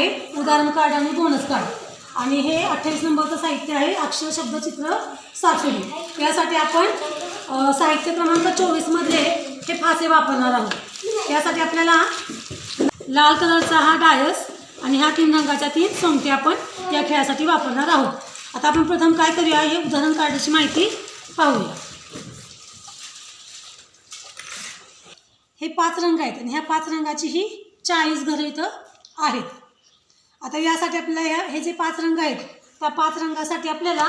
आहे. उदाहरण कार्ड आणि बोनस कार्ड आणि हे अठ्ठावीस नंबरचं साहित्य आहे अक्षर शब्द चित्र यासाठी आपण साहित्य क्रमांक चोवीसमध्ये हे फासे वापरणार आहोत. यासाठी आपल्याला लाल कलरचा हा डायस आणि ह्या तीन रंगाच्या तीन सोंगट्या आपण या खेळासाठी वापरणार आहोत. आता आपण प्रथम काय करूया हे उदाहरण कार्डाची माहिती पाहूया. हे पाच रंग आहेत आणि ह्या पाच रंगाची ही चाळीस घरं इथं आहेत. आता यासाठी आपल्याला ह्या हे जे पाच रंग आहेत त्या पाच रंगासाठी आपल्याला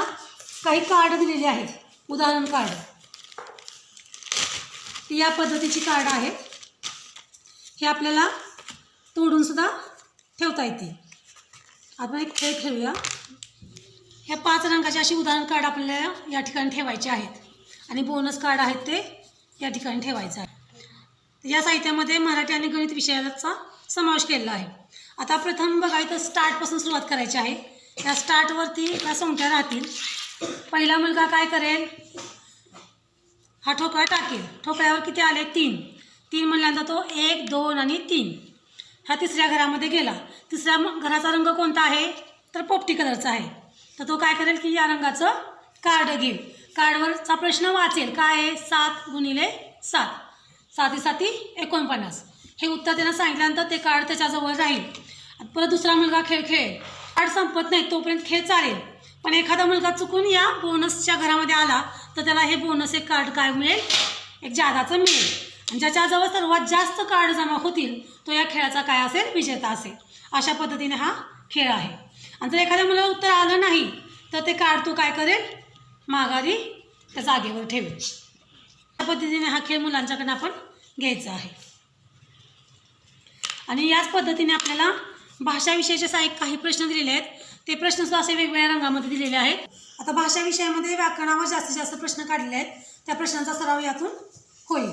काही कार्ड दिलेली आहेत. उदाहरण कार्ड या पद्धतीची कार्ड आहेत हे आपल्याला तोडूनसुद्धा ठेवता येते. आपण एक खेळ खेळूया. ह्या पाच रंगाचे अशी उदाहरण कार्ड आपल्याला या ठिकाणी ठेवायचे आहेत. आणि बोनस कार्ड आहेत ते या ठिकाणी ठेवायचं आहे या साहित्यामध्ये मराठी आणि गणित विषयाचा समावेश केलेला आहे. आता प्रथम बघा इथं स्टार्टपासून सुरुवात करायची आहे. या स्टार्टवरती या सोंगट्या राहतील. पहिला मुलगा काय करेल? हा ठोकळा टाकेल. ठोकळ्यावर किती आले? तीन. तीन म्हणल्यानंतर तो एक दोन आणि तीन. हा तिसऱ्या घरामध्ये गेला. तिसऱ्या घराचा रंग कोणता आहे? तर पोपटी कलरचा आहे. तर तो काय करेल की या रंगाचं कार्ड घेईल. कार्डवरचा प्रश्न वाचेल. काय आहे? सात गुणिले सात. साती साती एकोणपन्नास. हे उत्तर त्यांना सांगितल्यानंतर ते कार्ड त्याच्याजवळ राहील. परत दुसरा मुलगा खेळ खेळेल. कार्ड संपत नाही तोपर्यंत खेळ चालेल. पण एखादा मुलगा चुकून या बोनसच्या घरामध्ये आला तर त्याला हे बोनस एक कार्ड काय मिळेल? एक जादाचं मिळेल. आणि ज्याच्याजवळ सर्वात जास्त कार्ड जमा होतील तो या खेळाचा काय असेल? विजेता असेल. अशा पद्धतीने हा खेळ आहे. आणि जर एखाद्या मुलाला उत्तर आलं नाही तर ते कार्ड तो काय करेल? माघारी त्या जागेवर ठेवेल. त्या पद्धतीने हा खेळ मुलांच्याकडनं आपण घ्यायचा आहे. आणि याच पद्धतीने आपल्याला भाषाविषयाचे असा एक काही प्रश्न दिलेले आहेत. ते प्रश्न सुद्धा असे वेगवेगळ्या रंगामध्ये दिलेले आहेत. आता भाषा विषयामध्ये व्याकरणावर जास्तीत जास्त प्रश्न काढलेले आहेत. त्या प्रश्नांचा सराव यातून होईल.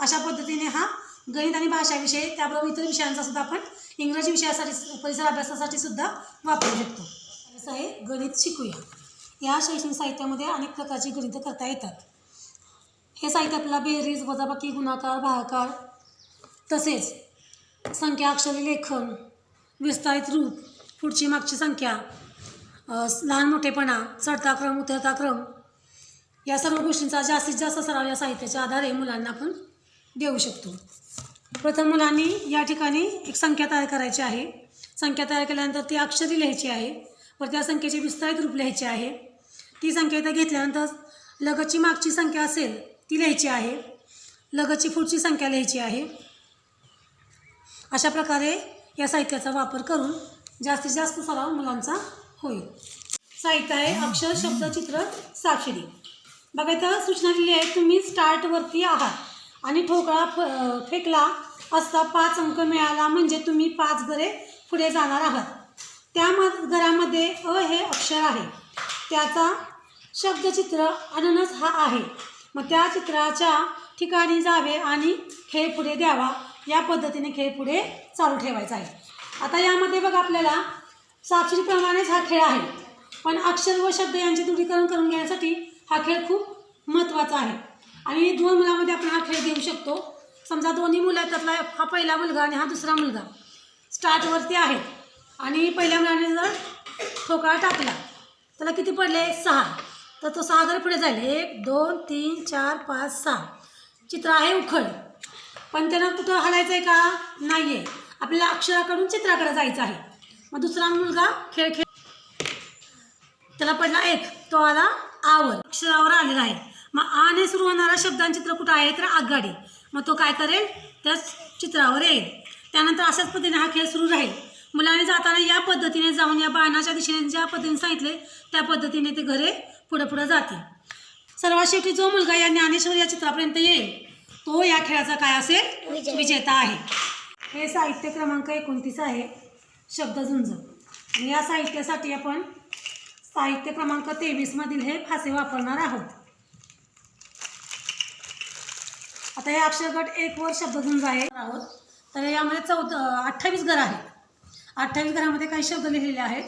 अशा पद्धतीने हा गणित आणि भाषा विषय त्याबरोबर इतर विषयांचा सुद्धा आपण इंग्रजी विषयासाठी परिसर अभ्यासासाठी सुद्धा वापरू शकतो. असं आहे गणित शिकूया. या शैक्षणिक साहित्यामध्ये अनेक प्रकारची गणितं करता येतात. हे साहित्य आपल्याला बेरीज वजाबाकी गुणाकार भागाकार तसेच संख्या अक्षरी लेखन विस्तारित रूप पुढची मागची संख्या लहान मोठेपणा चढता क्रम उतरता क्रम या सर्व गोष्टींचा जास्तीत जास्त सराव या साहित्याच्या आधारे मुलांना आपण देऊ शकतो. प्रथम मुलांनी या ठिकाणी एक संख्या तयार करायची आहे. संख्या तयार केल्यानंतर ती अक्षरी लिहायची आहे. व त्या संख्येचे विस्तारित रूप लिहायचे आहे. ती संख्या इथं घेतल्यानंतर लगतची मागची संख्या असेल ती लिहायची आहे. लगतची पुढची संख्या लिहायची आहे. अशा प्रकारे या साहित्याचा वापर करून जास्तीत जास्त सराव मुलांचा होईल. साहित्य आहे अक्षर शब्द चित्र साक्षरी बघा इथं सूचना दिली आहे तुम्ही स्टार्टवरती आहात आणि ठोकळा फ फेकला असता पाच अंक मिळाला म्हणजे तुम्ही पाच घरे पुढे जाणार आहात. त्या म घरामध्ये अ हे अक्षर आहे. त्याचा शब्दचित्र अननस हा आहे. मग त्या चित्राच्या ठिकाणी जावे आणि खेळ पुढे द्यावा. या पद्धतीने खेळ पुढे चालू ठेवायचा आहे. आता यामध्ये बघा आपल्याला साक्षरीप्रमाणेच हा खेळ आहे. पण अक्षर व शब्द यांचे दृढीकरण करून घेण्यासाठी हा खेळ खूप महत्त्वाचा आहे. आणि दोन मुलामध्ये आपण हा खेळ घेऊ शकतो. समजा दोन्ही मुलं आहेत त्यातला हा पहिला मुलगा आणि हा दुसरा मुलगा. स्टार्टवरती आहे आणि पहिल्या मुलाने जर ठोकळा टाकला त्याला किती पडले? सहा. तर तो सहा जर पुढे जाईल. एक दोन तीन चार पाच सहा. चित्र आहे उखळ. पण त्यांना कुठं हलायचं आहे का? नाही आहे आपल्याला अक्षराकडून चित्राकडे जायचं आहे. मग दुसरा मुलगा खेळ खेळ त्याला पडला एक. तो आला आवर. अक्षरावर आलेला आहे. मग आने सुरू होणारा शब्दांचित्र कुठं आहे? तर आघाडी. मग तो काय करेल? त्या चित्रावर येईल. त्यानंतर अशाच पद्धतीने हा खेळ सुरू राहील. मुलाने जाताना या पद्धतीने जाऊन या बाणाच्या दिशेने ज्या पद्धतीने सांगितले त्या पद्धतीने ते घरे पुढं पुढं जातील. सर्वात शेवटी जो मुलगा या ज्ञानेश्वर या चित्रापर्यंत येईल तो या खेळाचा काय असेल? विजेता. आहे. हे साहित्य क्रमांक एकोणतीस आहे. शब्दझुंज. आणि या साहित्यासाठी आपण साहित्य क्रमांक तेवीसमधील हे फासे वापरणार आहोत. आता हे अक्षरगट एक वर शब्दझुंज आहे. आहोत. तर यामध्ये चौदा अठ्ठावीस घर आहेत. अठ्ठावीस घरामध्ये काही शब्द लिहिलेले आहेत.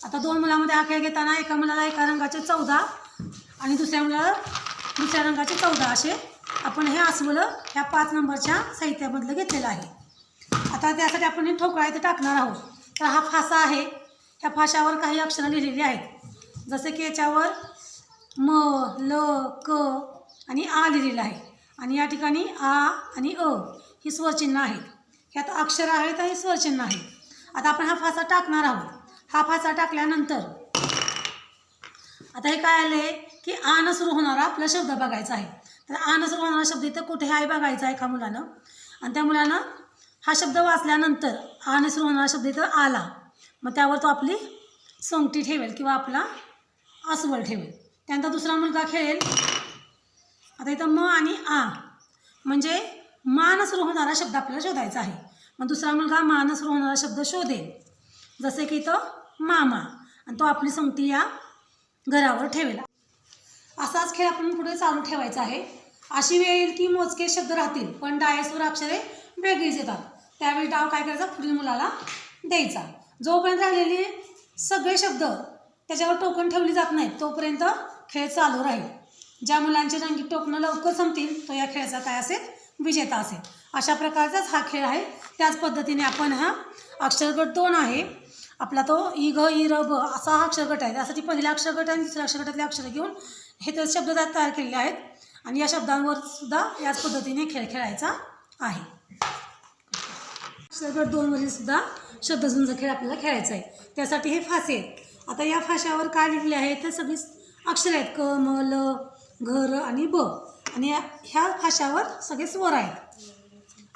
आता दोन मुलामध्ये हा खेळ घेताना एका मुलाला एका रंगाचे चौदा आणि दुसऱ्या मुलाला दुसऱ्या रंगाचे चौदा असे आपण हे अस्वलं ह्या पाच नंबरच्या साहित्यामधलं घेतलेलं आहे. आता त्यासाठी आपण हे ठोकळा इथे टाकणार आहोत. तर हा फासा आहे. ह्या फाशावर काही अक्षरं लिहिलेली आहेत. जसे की याच्यावर म ल क आणि आ लिहिलेलं आहे. आणि या ठिकाणी आ आणि अ ही स्वरचिन्ह आहेत. ह्यात अक्षर आहेत आणि स्वरचिन्ह आहे आता आपण हा फासा टाकणार आहोत. हा फासा टाकल्यानंतर आता हे काय आलं आहे की आनं सुरू होणारा आपला शब्द बघायचा आहे. तर अनस सुरू होणारा शब्द इथं कुठे आहे बघायचा आहे का मुलानं? आणि त्या मुलानं हा शब्द वाचल्यानंतर अनस सुरू होणारा शब्द इथं आला. मग त्यावर तो आपली सोंगटी ठेवेल किंवा आपला अस्वल ठेवेल. त्यानंतर दुसरा मुलगा खेळेल. आता इथं म आणि आ म्हणजे मान सुरू होणारा शब्द आपल्याला शोधायचा आहे. मग दुसरा मुलगा मान सुरू होणारा शब्द शोधेल. जसे की इथं मामा आणि तो आपली संगती या घरावर ठेवेल. असाच खेळ आपण पुढे चालू ठेवायचा आहे. अशी वेळ येईल की मोजके शब्द राहतील पण डायसवर अक्षरे वेगळीच येतात. त्यावेळी डाव काय करायचा? पुढील मुलाला द्यायचा. जोपर्यंत राहिलेले सगळे शब्द त्याच्यावर टोकन ठेवली जात नाहीत तोपर्यंत खेळ चालू राहील. ज्या मुलांचे रंगीत टोकणं लवकर संपतील तो या खेळाचा काय असेल? विजेता असेल. अशा प्रकारचाच हा खेळ आहे. त्याच पद्धतीने आपण हा अक्षरगट दोन आहे. आपला तो इ ग इ र ब असा हा अक्षरगट आहे. त्यासाठी पहिला अक्षरगट आणि दुसऱ्या अक्षरगटातले अक्षर घेऊन हे तर शब्द तयार केलेले आहेत. आणि या शब्दांवर सुद्धा याच पद्धतीने खेळ खेळायचा आहे. अक्षरगट दोनवरील सुद्धा शब्दझुंज खेळ आपल्याला खेळायचा आहे. त्यासाठी हे फासे आहेत. आता या फाशावर काय लिहिले आहे? तर सगळी अक्षर आहेत. क म ल घर आणि ब. आणि ह्या फाशावर सगळे स्वर आहेत.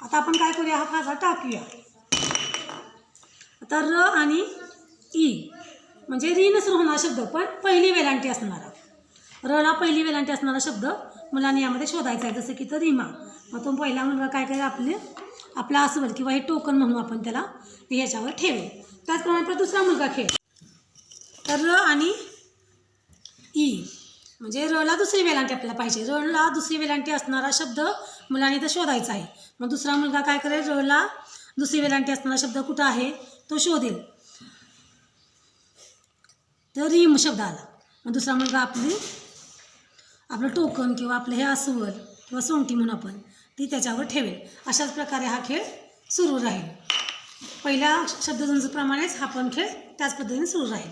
आता आपण काय करूया? हा फासा टाकूया. आता र आणि ई म्हणजे रीनसर होणारा शब्द पण पहिली वेलांटी असणारा. रला पहिली वेलांटी असणारा शब्द मुलांनी यामध्ये शोधायचं आहे जसं की तर रिमा. मग तो पहिला मुलगा काय करेल आपले आपला अस्वल किंवा हे टोकन म्हणून आपण त्याला याच्यावर ह्याच्यावर त्याचप्रमाणे आपला दुसरा मुलगा खेळ. तर र आणि ई म्हणजे रला दुसरी वेलांटी आपल्याला पाहिजे. रला दुसरी वेलांटी असणारा शब्द मुलांनी तर शोधायचा आहे. मग दुसरा मुलगा काय करेल रला दुसरी वेलांटी असणारा शब्द कुठं आहे तो शोधेल. तर रिम शब्द आला. मग दुसरा मुलगा आपली आपलं टोकन किंवा आपलं हे अस्वल किंवा सोंगटी म्हणून आपण ती त्याच्यावर ठेवेल. अशाच प्रकारे हा खेळ सुरू राहील. पहिल्या शब्दजंजूप्रमाणेच हा पण खेळ त्याच पद्धतीने सुरू राहील.